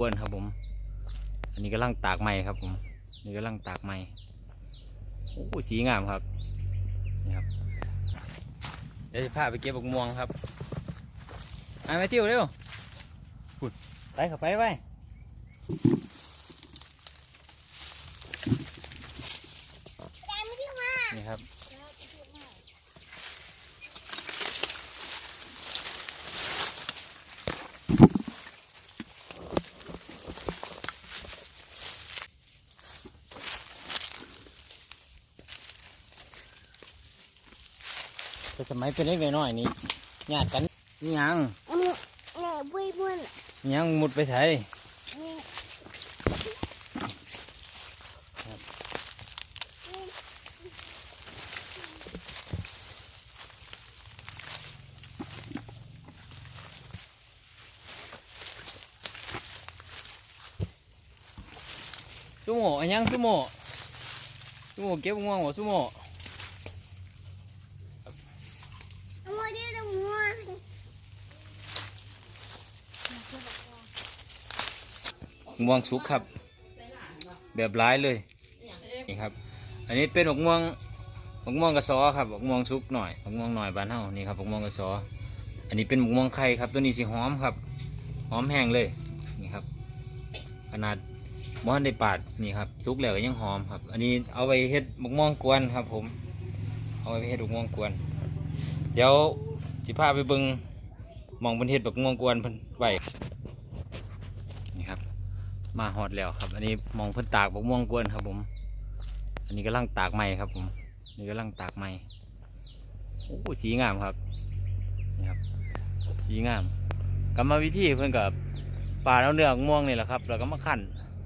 อ้วนครับผม อันนี้กำลังตากไม้ครับผมนี่กำลังตากไม้โอ้สีงามครับนี่ครับเดี๋ยวจะพาไปเก็บบักม่วงครับไอ้มาเที่ยวเร็วปุดไปขับไปไปนี่ครับ แต่สมัยเป็นเล็กน้อยๆนี่ญาติกันนี่ยังอันนี้เนี่ยบุ้ยบุ้ยนี่ยังมุดไปไสนี่สุโมอันยังสุโมสุโมเก็บง่วงบ่สุโม เอามาดิตรงหัว ม่วงสุกครับ แบบร้ายเลยนี่ครับ อันนี้เป็นหกม่วงหกม่วงกระซอครับหกม่วงสุกหน่อยหกม่วงหน่อยบานเฮานี่ครับหกม่วงกระซออันนี้เป็นหมกม่วงไข่ครับ ตัวนี้สีหอมครับ หอมแห้งเลยนี่ครับ ขนาดม้อนได้ปาดนี่ครับสุกแล้วก็ยังหอมครับ อันนี้เอาไปเฮ็ดหมกม่วงกวนครับ ผม เอาไปเฮ็ดหมกม่วงกวน เดี๋ยวสิพาไปเบิงมองเพิ่นเฮ็ดหมกม่วงกวนเพิ่นไว้นี่ครับ มาฮอดแล้วครับ อันนี้มองเพิ่นตากหมกม่วงกวนครับผม อันนี้กำลังตากไม้ครับผม นี่กำลังตากไม้โอ้สีงามครับนี่ครับ สีงามกรรมวิธีเพื่อนกับปาเอาเนื้อม่วงนี่แหละครับ แล้วก็มาคั่น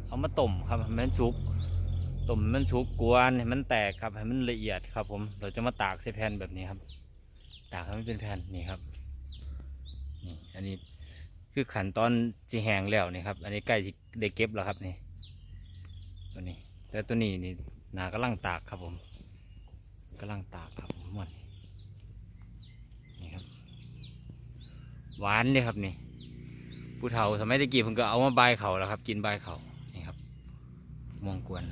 เอามาต้มครับให้มันสุกต้มมันสุกกวนให้มันแตกครับให้มันละเอียดครับ ผม เราจะมาตากใส่แผ่นแบบนี้ครับ ตากให้มันเป็นแผ่นนี่ครับนี่อันนี้ คือขันตอนจีแหงแล้วนี่ครับ อันนี้ใกล้สิได้เก็บแล้วครับนี่ ตัวนี้ แต่ตัวนี้นี่หนากำลังตากครับผมกำลังตากครับผมหมดนี่ครับ หวานเลยครับนี่ผู้เฒ่าสมัยตะกี้เพิ่นก็เอามาใบาเขาแล้วครับ กินใบเขานี่ครับม่วงกวน